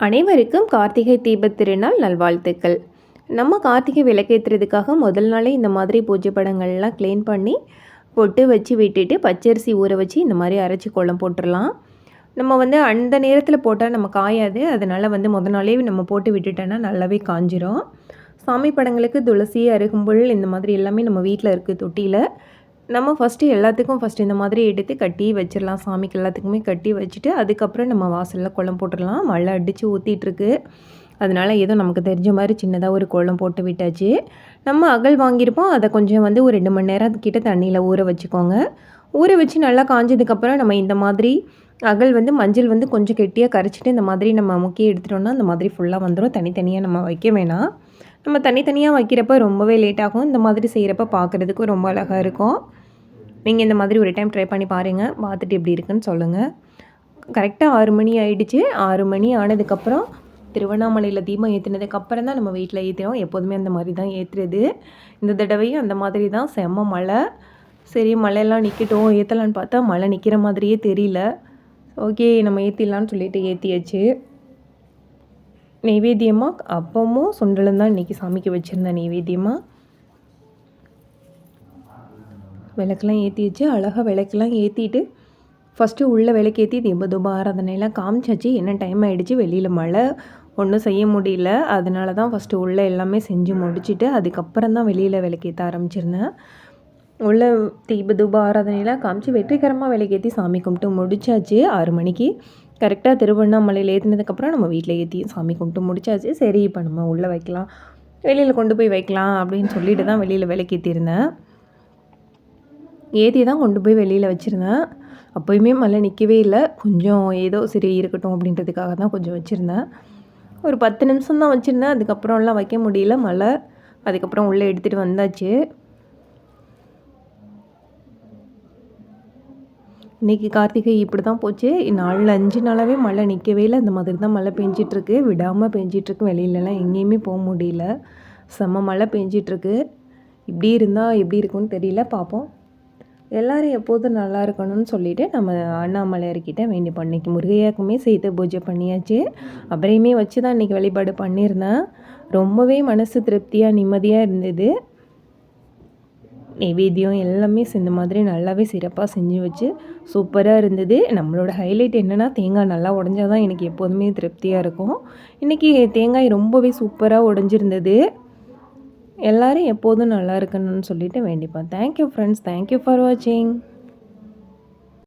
அனைவருக்கும் கார்த்திகை தீபத் திருநாள் நல்வாழ்த்துக்கள். நம்ம கார்த்திகை விளக்கேற்றுறதுக்காக முதல் நாளே இந்த மாதிரி பூஜை படங்கள்லாம் க்ளீன் பண்ணி பொட்டு வச்சு விட்டுட்டு பச்சரிசி ஊற வச்சு இந்த மாதிரி அரைச்சி கோலம் போட்டுடலாம் நம்ம வந்து அந்த நேரத்தில் போட்டால் நம்ம காயாது. அதனால் வந்து முதல் நாளே நம்ம போட்டு விட்டுட்டோன்னா நல்லாவே காஞ்சிரும். சாமி படங்களுக்கு துளசி அருகும்புல் இந்த மாதிரி எல்லாமே நம்ம வீட்டில் இருக்குது தொட்டியில். நம்ம ஃபஸ்ட்டு எல்லாத்துக்கும் ஃபஸ்ட்டு இந்த மாதிரி எடுத்து கட்டி வச்சிடலாம். சாமிக்கு எல்லாத்துக்குமே கட்டி வச்சுட்டு அதுக்கப்புறம் நம்ம வாசலில் குளம் போட்டுடலாம். மழை அடித்து ஊற்றிட்டுருக்கு அதனால் ஏதோ நமக்கு தெரிஞ்ச மாதிரி சின்னதாக ஒரு குளம் போட்டு விட்டாச்சு. நம்ம அகல் வாங்கியிருப்போம். அதை கொஞ்சம் வந்து ஒரு ரெண்டு மணி நேரம் கிட்ட தண்ணியில் ஊற வச்சுக்கோங்க. ஊற வச்சு நல்லா காஞ்சதுக்கப்புறம் நம்ம இந்த மாதிரி அகல் வந்து மஞ்சள் வந்து கொஞ்சம் கெட்டியாக கரைச்சிட்டு இந்த மாதிரி நம்ம முக்கிய எடுத்துட்டோம்னா அந்த மாதிரி ஃபுல்லாக வந்துடும் தனித்தனியாக நம்ம வைக்க வேணாம். நம்ம தனித்தனியாக வைக்கிறப்ப ரொம்பவே லேட் ஆகும். இந்த மாதிரி செய்கிறப்ப பார்க்குறதுக்கு ரொம்ப அழகாக இருக்கும். நீங்கள் இந்த மாதிரி ஒரு டைம் ட்ரை பண்ணி பாருங்கள் பார்த்துட்டு எப்படி இருக்குன்னு சொல்லுங்கள் கரெக்டாக ஆறு மணி ஆகிடுச்சு ஆறு மணி ஆனதுக்கப்புறம் திருவண்ணாமலையில் தீபம் ஏற்றினதுக்கப்புறம் தான் நம்ம வீட்டில் ஏற்றுறோம் எப்போதுமே அந்த மாதிரி தான் ஏற்றுறது இந்த தடவையும் அந்த மாதிரி தான். செம்ம மழை. சரி மழையெல்லாம் நிற்கட்டும் ஏற்றலான்னு பார்த்தா மழை நிற்கிற மாதிரியே தெரியல. ஓகே நம்ம ஏற்றிடலான்னு சொல்லிட்டு ஏற்றியாச்சு நெய்வேத்தியமாக அப்பமும் சுண்டலும் தான் இன்றைக்கி சாமிக்கு வச்சுருந்தேன் நெய்வேத்தியமாக விளக்கெல்லாம் ஏற்றி வச்சு அழகாக விளக்கெல்லாம் ஏற்றிட்டு ஃபஸ்ட்டு உள்ளே விளக்கேற்றி தீப தூப ஆராதனையெல்லாம் காமிச்சாச்சு. என்ன டைம் ஆகிடுச்சு வெளியில் மழை. ஒன்றும் செய்ய முடியல. அதனால தான் ஃபஸ்ட்டு உள்ளே எல்லாமே செஞ்சு முடிச்சுட்டு அதுக்கப்புறம் தான் வெளியில் விளக்கேற்ற ஆரம்பிச்சிருந்தேன். உள்ள தீப தூப ஆராதனையெல்லாம் காமிச்சு வெற்றிகரமாக விளக்கேற்றி சாமி கும்பிட்டு முடிச்சாச்சு. ஆறு மணிக்கு கரெக்டாக திருவண்ணாமலையில் ஏற்றினதுக்கப்புறம் நம்ம வீட்டில் ஏற்றி சாமி கும்பிட்டு முடிச்சாச்சு. சரி இப்போ நம்ம உள்ளே வைக்கலாம். வெளியில் கொண்டு போய் வைக்கலாம் அப்படின்னு சொல்லிட்டு தான் வெளியில் விளக்கேற்றிருந்தேன் ஏற்றி தான் கொண்டு போய் வெளியில் வச்சுருந்தேன். அப்போயுமே மழை நிற்கவே இல்லை. கொஞ்சம் ஏதோ சரி இருக்கட்டும் அப்படின்றதுக்காக தான் கொஞ்சம் வச்சுருந்தேன். ஒரு பத்து நிமிஷம் தான் வச்சுருந்தேன். அதுக்கப்புறம்லாம் வைக்க முடியல மழை அதுக்கப்புறம் உள்ளே எடுத்துகிட்டு வந்தாச்சு. இன்றைக்கி கார்த்திகை இப்படி தான் போச்சு. நாலு அஞ்சு நாளாகவே மழை நிற்கவே இல்லை. அந்த மாதிரி தான் மழை பெஞ்சிட்ருக்கு. விடாமல் பெஞ்சிட்ருக்கு. வெளியிலலாம் எங்கேயுமே போக முடியல. செம்ம மழை பெஞ்சிட்ருக்கு. இப்படி இருந்தால் எப்படி இருக்கும்னு தெரியல. பார்ப்போம் எல்லோரும் எப்போதும் நல்லா இருக்கணும்னு சொல்லிவிட்டு நம்ம அண்ணாமலையார்கிட்ட வேண்டி பண்ணிக்கு முருகையாக்குமே சேர்த்து பூஜை பண்ணியாச்சு. அப்புறையுமே வச்சு தான் இன்றைக்கி வழிபாடு பண்ணியிருந்தேன். ரொம்பவே மனசு திருப்தியாக நிம்மதியாக இருந்தது. நைவேத்தியம் எல்லாமே இந்த மாதிரி நல்லாவே சிறப்பாக செஞ்சு வச்சு சூப்பராக இருந்தது. நம்மளோட ஹைலைட் என்னென்னா தேங்காய் நல்லா உடஞ்சால் தான் எனக்கு எப்போதுமே திருப்தியாக இருக்கும். இன்றைக்கி தேங்காய் ரொம்பவே சூப்பராக உடஞ்சிருந்தது. எல்லோரும் எப்போதும் நல்லா இருக்கணும்னு சொல்லிட்டு வேண்டிப்பேன் thank you friends thank you for வாட்சிங்